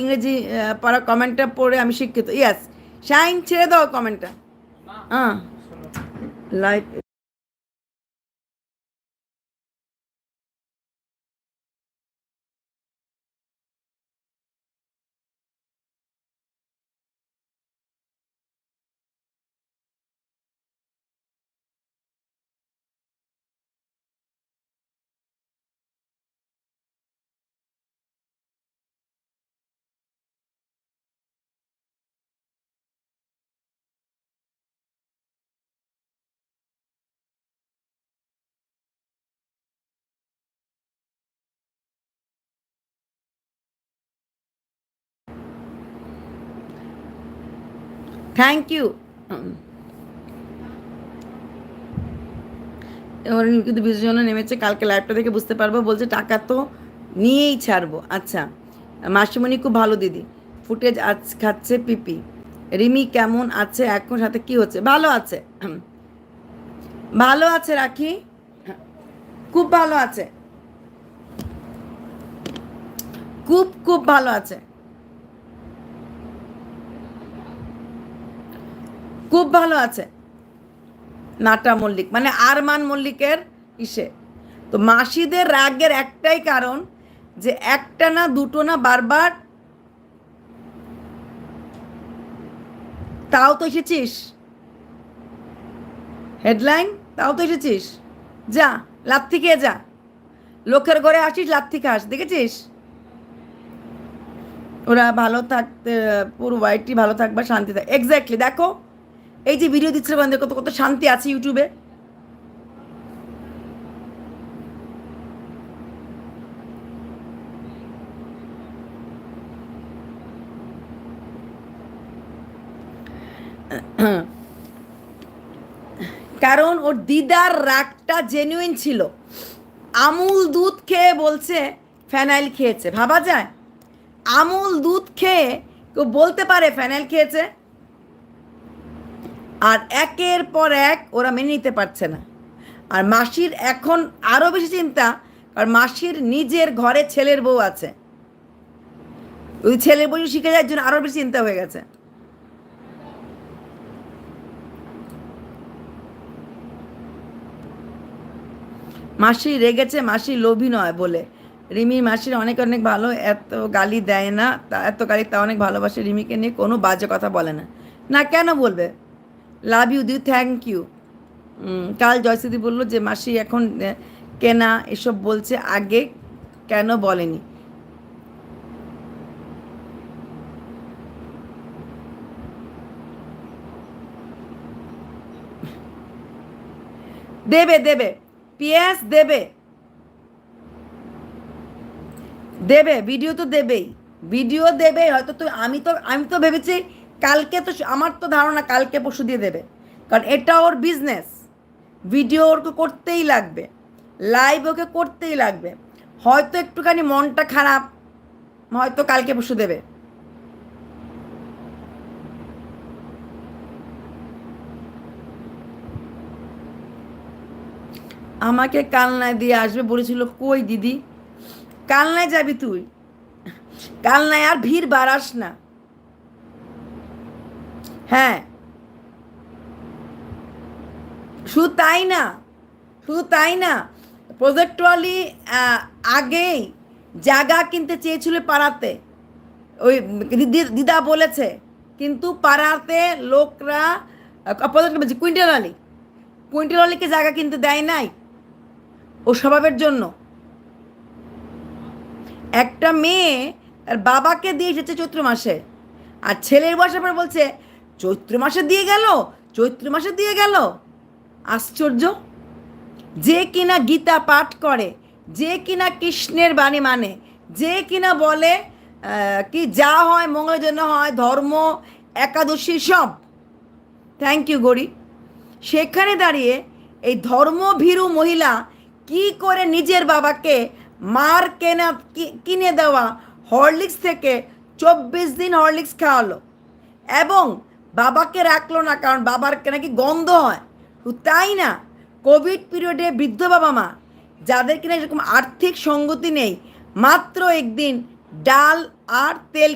ইংরেজি পড়া কমেন্টটা পড়ে আমি শিক্ষিত। ইয়াস শাইন ছেড়ে দাও কমেন্টটা হ্যাঁ লাইক থ্যাংক ইউ কিন্তু বিশেষ জন্য নেমেছে, কালকে লাইভটা দেখে বুঝতে পারব। বলছে, টাকা তো নিয়েই ছাড়বো। আচ্ছা মাসিমণি খুব ভালো দিদি। ফুটেজ আজ খাচ্ছে পিপি। রিমি কেমন আছে? এখন সাথে কি হচ্ছে? ভালো আছে। ভালো আছে রাখি। খুব ভালো আছে। খুব খুব ভালো আছে। খুব ভালো আছে। নাটা মল্লিক মানে আরমান মল্লিকের ইসে। তো মাসিদের রাগের একটাই কারণ যে একটা না দুটো না বারবার তাও তো এসেছিস। হেডলাইন, তাও তো এসেছিস। যা লাথি খেয়ে যা। লোকের ঘরে আসিস লাথি খাস, দেখেছিস? ওরা ভালো থাকতে, পুরো ওয়াইটি ভালো থাকবা শান্তি থাক। এক্স্যাক্টলি দেখো। এই যে ভিডিও দিচ্ছে বন্ধু কত কত শান্তি আছে ইউটিউবে কারণ ওর দিদার রাগটা জেনুইন ছিল। আমুল দুধ খেয়ে বলছে ফ্যানাইল খেয়েছে, ভাবা যায়? আমুল দুধ খেয়ে কেউ বলতে পারে ফ্যানাইল খেয়েছে? আর একের পর এক ওরা মেনে নিতে পারছে না। আর মাসির এখন আরও বেশি চিন্তা, কারণ মাসির নিজের ঘরে ছেলের বউ আছে। ওই ছেলের বউ শিখে যাওয়ার জন্য আরও বেশি চিন্তা হয়ে গেছে। মাসি রেগেছে, মাসি লোভী নয় বলে। রিমি মাসির অনেক অনেক ভালো, এত গালি দেয় না এত গালি, তা অনেক ভালোবাসে। রিমিকে নিয়ে কোনো বাজে কথা বলে না। না কেন বলবে? লাভ ইউ দিউ থ্যাংক ইউ। কাল জয়সিদি বলল যে, মাসি, এখন কেনা এসব বলছে, আগে কেন বলেনি? দেবে দেবে পিয়াস দেবে। দেবে ভিডিও তো দেবেই। ভিডিও দেবে হয়তো তো আমি তো আমি তো ভেবেছি কালকে তো আমার তো ধারণা কালকে পরশু দিয়ে দেবে। কারণ এটা ওর বিজনেস ভিডিও ওরকে করতেই লাগবে। লাইভ ওকে করতেই লাগবে। হয়তো একটুখানি মনটা খারাপ, হয়তো কালকে পরশু দেবে। আমাকে কালনায় দিয়ে আসবে বলেছিল, কই দিদি? কালনায় যাবি তুই? কালনায় আর ভিড় বাড়াস না। হ্যাঁ। শুধু তাই না, শুধু তাই না, প্রজেক্টওয়ালি আগেই জায়গা কিনতে চেয়েছিল পাড়াতে। ওই দিদি- বলেছে, কিন্তু পাড়াতে লোকরা প্রজেক্ট কুইন্টাল আলী কুইন্টাল আলীকে জায়গা কিনতে দেয় নাই ও স্বভাবের জন্য। একটা মেয়ে তার বাবাকে দিয়ে এসেছে চৈত্র মাসে, আর ছেলের বয়সের পর বলছে চৈত্র মাসে দিয়ে গেল, চৈত্র মাসে দিয়ে গেল। আশ্চর্য? যে কিনা গীতা পাঠ করে, যে কিনা কৃষ্ণের বাণী মানে যে কিনা বলে কি যা হয়, মঙ্গলের জন্য হয়, ধর্ম, একাদশী, সব। থ্যাংক ইউ গরি। সেখানে দাঁড়িয়ে এই ধর্মভীরু মহিলা কি করে নিজের বাবাকে মার কেনা কিনে দেওয়া হরলিক্স থেকে চব্বিশ দিন হরলিক্স খাওয়ালো এবং বাবাকে রাখল না, কারণ বাবার নাকি গন্ধ হয়। তাই না কোভিড পিরিয়ডে বৃদ্ধ বাবা মা, যাদের কিনা এরকম আর্থিক সঙ্গতি নেই, মাত্র একদিন ডাল আর তেল